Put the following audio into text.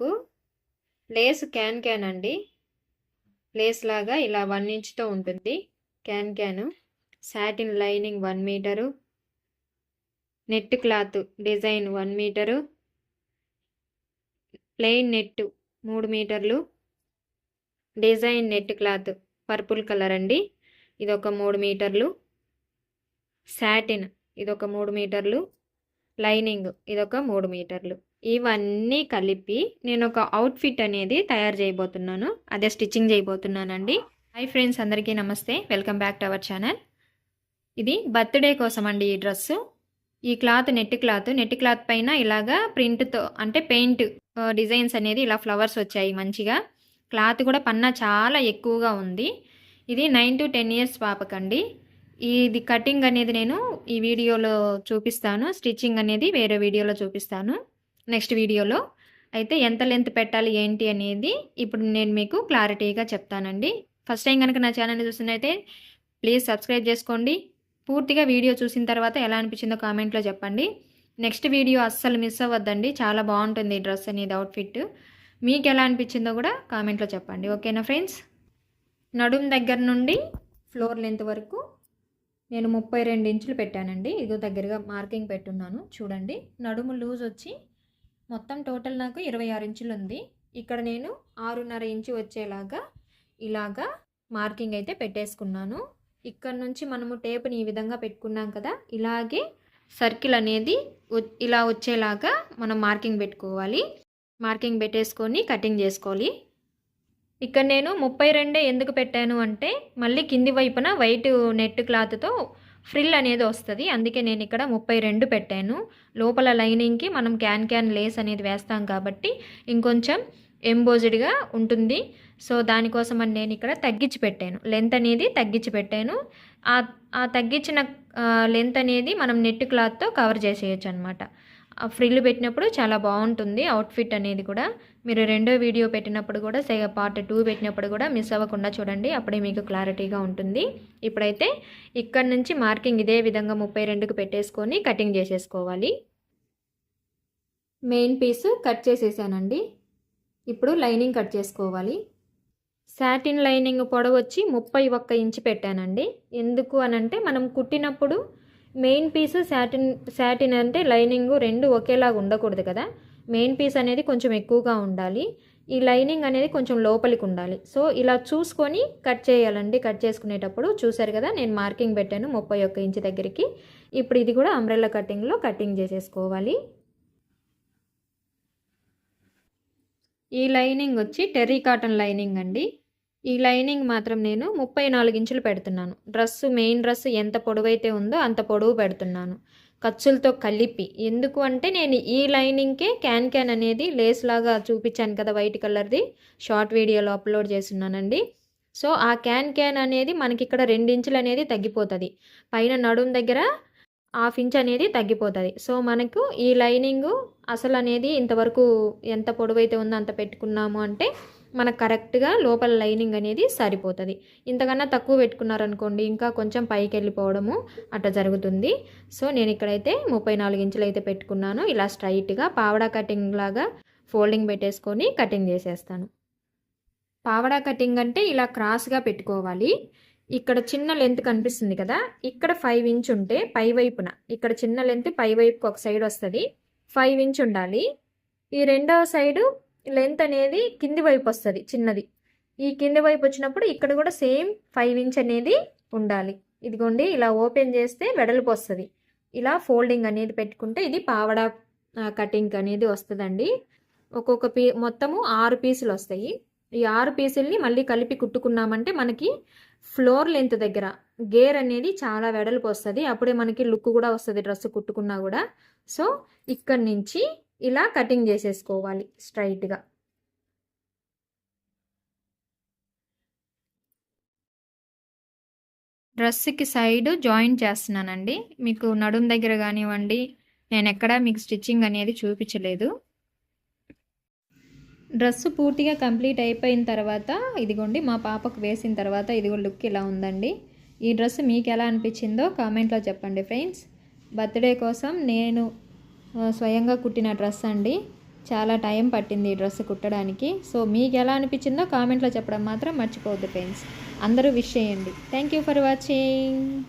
మీకు lace can can అండి. Lace లాగా ఇలా వన్ ఇంచ్తో ఉంటుంది. Can can. Satin lining one metre. Net cloth design one metre. Plain net మూడు మీటర్లు. Design net cloth purple colour అండి. ఇది ఒక మూడు మీటర్లు. శాటిన్ ఇది ఒక మూడు మీటర్లు. లైనింగ్ ఇది ఒక మూడు మీటర్లు. ఇవన్నీ కలిపి నేను ఒక అవుట్ఫిట్ అనేది తయారు చేయబోతున్నాను. అదే స్టిచ్చింగ్ చేయబోతున్నానండి. హాయ్ ఫ్రెండ్స్ అందరికీ నమస్తే. Welcome back to our channel ఇది బర్త్డే కోసం అండి ఈ డ్రెస్సు ఈ cloth net cloth net cloth పైన ఇలాగా ప్రింట్తో అంటే పెయింట్ డిజైన్స్ అనేది ఇలా ఫ్లవర్స్ వచ్చాయి మంచిగా. క్లాత్ కూడా పన్నా చాలా ఎక్కువగా ఉంది. ఇది నైన్ టు టెన్ ఇయర్స్ పాపకండి. ఇది కటింగ్ అనేది నేను ఈ వీడియోలో చూపిస్తాను. స్టిచ్చింగ్ అనేది వేరే వీడియోలో చూపిస్తాను. నెక్స్ట్ వీడియోలో. అయితే ఎంత లెంత్ పెట్టాలి ఏంటి అనేది ఇప్పుడు నేను మీకు క్లారిటీగా చెప్తానండి. ఫస్ట్ టైం కనుక నా ఛానల్ని చూస్తున్నైతే ప్లీజ్ సబ్స్క్రైబ్ చేసుకోండి. పూర్తిగా వీడియో చూసిన తర్వాత ఎలా అనిపించిందో కామెంట్లో చెప్పండి. నెక్స్ట్ వీడియో అస్సలు మిస్ అవ్వద్దండి. చాలా బాగుంటుంది ఈ డ్రెస్ అనేది అవుట్ఫిట్. మీకు ఎలా అనిపించిందో కూడా కామెంట్లో చెప్పండి. ఓకేనా ఫ్రెండ్స్? నడుం దగ్గర నుండి ఫ్లోర్ లెంత్ వరకు నేను ముప్పై రెండు ఇంచులు పెట్టానండి. ఇదో దగ్గరగా మార్కింగ్ పెట్టున్నాను. చూడండి. నడుము లూజ్ వచ్చి మొత్తం టోటల్ నాకు ఇరవై ఆరు ఇంచులు ఉంది ఇక్కడ నేను ఆరున్నర ఇంచు వచ్చేలాగా ఇలాగా మార్కింగ్ అయితే పెట్టేసుకున్నాను. ఇక్కడ నుంచి మనము టేప్ని ఈ విధంగా పెట్టుకున్నాం కదా ఇలాగే సర్కిల్ అనేది ఇలా వచ్చేలాగా మనం మార్కింగ్ పెట్టుకోవాలి. మార్కింగ్ పెట్టేసుకొని కటింగ్ చేసుకోవాలి. ఇక్కడ నేను ముప్పై రెండే ఎందుకు పెట్టాను అంటే మళ్ళీ కింది వైపున వైట్ నెట్ క్లాత్తో ఫ్రిల్ అనేది వస్తుంది. అందుకే నేను ఇక్కడ ముప్పై రెండు పెట్టాను. లోపల లైనింగ్కి మనం క్యాన్ క్యాన్ లేస్ అనేది వేస్తాం కాబట్టి ఇంకొంచెం ఎంబోజ్డ్గా ఉంటుంది. సో దానికోసం అని నేను ఇక్కడ తగ్గించి పెట్టాను. లెంత్ అనేది తగ్గించి పెట్టాను. ఆ తగ్గించిన లెంత్ అనేది మనం నెట్ క్లాత్తో కవర్ చేసేయచ్చు అనమాట ఫ్రిల్ పెట్టినప్పుడు చాలా బాగుంటుంది. అవుట్ఫిట్ అనేది కూడా. మీరు రెండో వీడియో పెట్టినప్పుడు కూడా సే పార్ట్ టూ పెట్టినప్పుడు కూడా మిస్ అవ్వకుండా చూడండి. అప్పుడే మీకు క్లారిటీగా ఉంటుంది. ఇప్పుడైతే ఇక్కడ నుంచి మార్కింగ్ ఇదే విధంగా ముప్పై రెండుకు పెట్టేసుకొని కటింగ్ చేసేసుకోవాలి. మెయిన్ పీస్ కట్ చేసేసానండి. ఇప్పుడు లైనింగ్ కట్ చేసుకోవాలి. శాటిన్ లైనింగ్ పొడవు వచ్చి ముప్పై ఒక్క ఇంచు పెట్టానండి. ఎందుకు అనంటే మనం కుట్టినప్పుడు మెయిన్ పీసు శాటిన్ శాటిన్ అంటే లైనింగ్ రెండు ఒకేలాగా ఉండకూడదు కదా. మెయిన్ పీస్ అనేది కొంచెం ఎక్కువగా ఉండాలి. ఈ లైనింగ్ అనేది కొంచెం లోపలికి ఉండాలి. సో ఇలా చూసుకొని కట్ చేయాలండి. కట్ చేసుకునేటప్పుడు చూసారు కదా నేను మార్కింగ్ పెట్టాను ముప్పై ఒక్క ఇంచు దగ్గరికి. ఇప్పుడు ఇది కూడా అంబ్రెల్లా కటింగ్లో కటింగ్ చేసేసుకోవాలి. ఈ లైనింగ్ వచ్చి టెర్రీ కాటన్ లైనింగ్ అండి. ఈ లైనింగ్ మాత్రం నేను ముప్పై నాలుగు ఇంచులు పెడుతున్నాను. డ్రెస్సు మెయిన్ డ్రెస్సు ఎంత పొడవైతే ఉందో అంత పొడవు పెడుతున్నాను. ఖర్చులతో కలిపి. ఎందుకు అంటే నేను ఈ లైనింగ్కే క్యాన్ క్యాన్ అనేది లేస్ లాగా చూపించాను కదా వైట్ కలర్ది. షార్ట్ వీడియోలో అప్లోడ్ చేస్తున్నానండి. సో ఆ క్యాన్ క్యాన్ అనేది మనకి ఇక్కడ ఇంచులు అనేది తగ్గిపోతుంది. పైన నడుం దగ్గర హాఫ్ ఇంచ్ అనేది తగ్గిపోతుంది. సో మనకు ఈ లైనింగ్ అసలు అనేది ఇంతవరకు ఎంత పొడవైతే ఉందో అంత పెట్టుకున్నాము అంటే మనకు కరెక్ట్గా లోపల లైనింగ్ అనేది సరిపోతుంది. ఇంతకన్నా తక్కువ పెట్టుకున్నారనుకోండి ఇంకా కొంచెం పైకి వెళ్ళిపోవడము అట్లా జరుగుతుంది. సో నేను ఇక్కడైతే ముప్పై నాలుగు ఇంచులు అయితే పెట్టుకున్నాను. ఇలా స్ట్రైట్గా పావడా కటింగ్ లాగా ఫోల్డింగ్ పెట్టేసుకొని కటింగ్ చేసేస్తాను. పావడా కటింగ్ అంటే ఇలా క్రాస్గా పెట్టుకోవాలి. ఇక్కడ చిన్న లెంత్ కనిపిస్తుంది కదా ఇక్కడ ఫైవ్ ఇంచ్ ఉంటే పై వైపున ఇక్కడ చిన్న లెంత్ పై వైపుకి ఒక సైడ్ వస్తుంది. ఫైవ్ ఇంచ్ ఉండాలి. ఈ రెండవ సైడు లెంత్ అనేది కింది వైపు వస్తుంది చిన్నది. ఈ కింది వైపు వచ్చినప్పుడు ఇక్కడ కూడా సేమ్ ఫైవ్ ఇంచ్ అనేది ఉండాలి. ఇదిగోండి ఇలా ఓపెన్ చేస్తే వెడల్పు వస్తుంది. ఇలా ఫోల్డింగ్ అనేది పెట్టుకుంటే ఇది పావడా కటింగ్ అనేది వస్తుందండి. ఒక్కొక్క పీ మొత్తము ఆరు పీసులు వస్తాయి. ఈ ఆరు పీసుల్ని మళ్ళీ కలిపి కుట్టుకున్నామంటే మనకి ఫ్లోర్ లెంత్ దగ్గర గేర్ అనేది చాలా వెడల్పు వస్తుంది. అప్పుడే మనకి లుక్ కూడా వస్తుంది డ్రెస్ కుట్టుకున్నా కూడా. సో ఇక్కడి నుంచి ఇలా కటింగ్ చేసేసుకోవాలి స్ట్రైట్గా. డ్రెస్కి సైడ్ జాయింట్ చేస్తున్నానండి. మీకు నడుం దగ్గర కానివ్వండి నేను ఎక్కడా మీకు స్టిచ్చింగ్ అనేది చూపించలేదు. డ్రెస్ పూర్తిగా కంప్లీట్ అయిపోయిన తర్వాత ఇదిగోండి మా పాపకు వేసిన తర్వాత ఇదిగో లుక్ ఇలా ఉందండి. ఈ డ్రెస్ మీకు ఎలా అనిపించిందో కామెంట్లో చెప్పండి ఫ్రెండ్స్. బర్త్డే కోసం నేను స్వయంగా కుట్టిన డ్రెస్ అండి. చాలా టైం పట్టింది ఈ డ్రెస్ కుట్టడానికి. సో మీకు ఎలా అనిపించిందో కామెంట్లో చెప్పడం మాత్రం మర్చిపోవద్దు ఫ్రెండ్స్. అందరూ విష్ చేయండి. Thank you for watching.